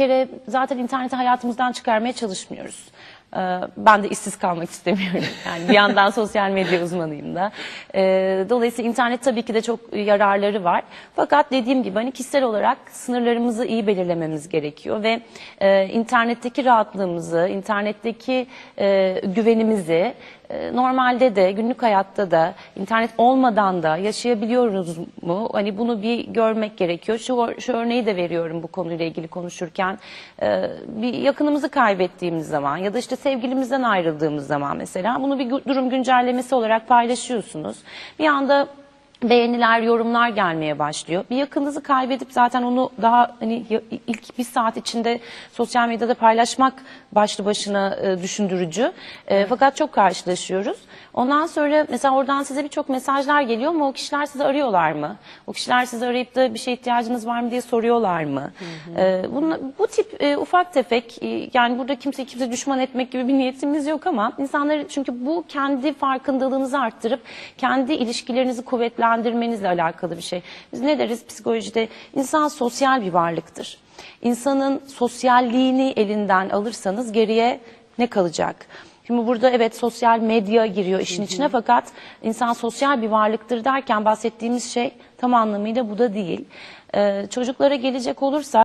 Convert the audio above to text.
kere zaten interneti hayatımızdan çıkarmaya çalışmıyoruz. Ee, Ben de işsiz kalmak istemiyorum. Yani bir yandan sosyal medya uzmanıyım da. Ee, Dolayısıyla internet tabii ki de çok yararları var. Fakat dediğim gibi hani kişisel olarak sınırlarımızı iyi belirlememiz gerekiyor ve e, internetteki rahatlığımızı, internetteki e, güvenimizi e, normalde de günlük hayatta da internet olmadan da yaşayabiliyoruz mu? Hani bunu bir görmek gerekiyor. Şu, şu örneği de veriyorum bu konuyla ilgili konuşurken. Ee, bir yakınımızı kaybettiğimiz zaman ya da işte sevgilimizden ayrıldığımız zaman mesela bunu bir durum güncellemesi olarak paylaşıyorsunuz. Bir anda beğeniler, yorumlar gelmeye başlıyor. Bir yakınınızı kaybedip zaten onu daha hani ilk bir saat içinde sosyal medyada paylaşmak başlı başına e, düşündürücü. E, fakat çok karşılaşıyoruz. Ondan sonra mesela oradan size birçok mesajlar geliyor ama o kişiler sizi arıyorlar mı? O kişiler sizi arayıp da bir şeye ihtiyacınız var mı diye soruyorlar mı? E, bunla- bu tip e, ufak tefek e, yani burada kimse kimse düşman etmek gibi bir niyetimiz yok ama insanları çünkü bu kendi farkındalığınızı arttırıp kendi ilişkilerinizi kuvvetlendirmenizle alakalı bir şey. Biz ne deriz psikolojide? İnsan sosyal bir varlıktır. İnsanın sosyalliğini elinden alırsanız geriye ne kalacak? Şimdi burada evet sosyal medya giriyor işin içine fakat insan sosyal bir varlıktır derken bahsettiğimiz şey tam anlamıyla bu da değil. Ee, çocuklara gelecek olursak